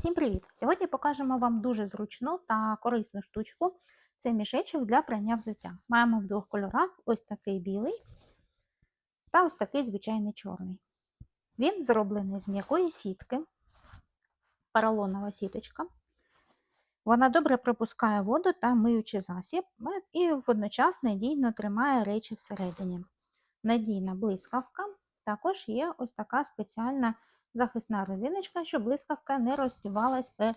Всім привіт! Сьогодні покажемо вам дуже зручну та корисну штучку. Це мішечок для прання взуття. Маємо в двох кольорах: ось такий білий та ось такий звичайний чорний. Він зроблений з м'якої сітки, поролонова сіточка. Вона добре пропускає воду та миючий засіб е, і водночас надійно тримає речі всередині. Надійна блискавка. Також є ось така спеціальна захисна резиночка, щоб блискавка не розтівалась е,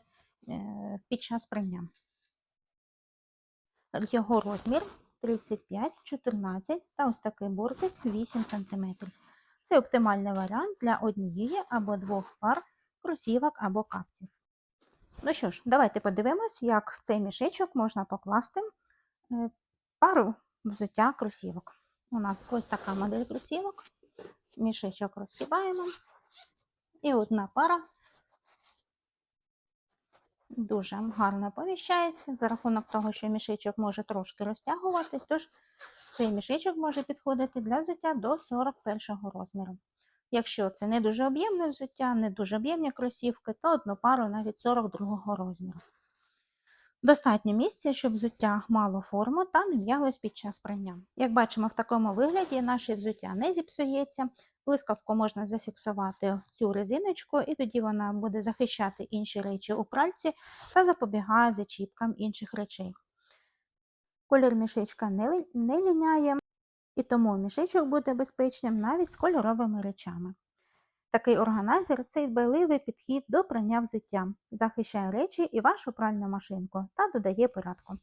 під час прання. Його розмір 35-14 та ось такий бортик 8 см. Це оптимальний варіант для однієї або двох пар кросівок або капців. Ну що ж, давайте подивимось, як в цей мішечок можна покласти е, пару взуття кросівок. У нас ось така модель кросівок. Мішечок розкидаємо. І одна пара дуже гарно поміщається за рахунок того, що мішечок може трошки розтягуватись, тож цей мішечок може підходити для взуття до 41 розміру. Якщо це не дуже об'ємне взуття, не дуже об'ємні кросівки, то одну пару навіть 42 розміру. Достатньо місця, щоб взуття мало форму та не м'ялось під час прання. Як бачимо, в такому вигляді наше взуття не зіпсується. Блискавку можна зафіксувати в цю резиночку, і тоді вона буде захищати інші речі у пральці та запобігає зачіпкам інших речей. Колір мішечка не, не ліняє, і тому мішечок буде безпечним навіть з кольоровими речами. Такий органайзер це дбайливий підхід до прання взуття, захищає речі і вашу пральну машинку та додає порядку.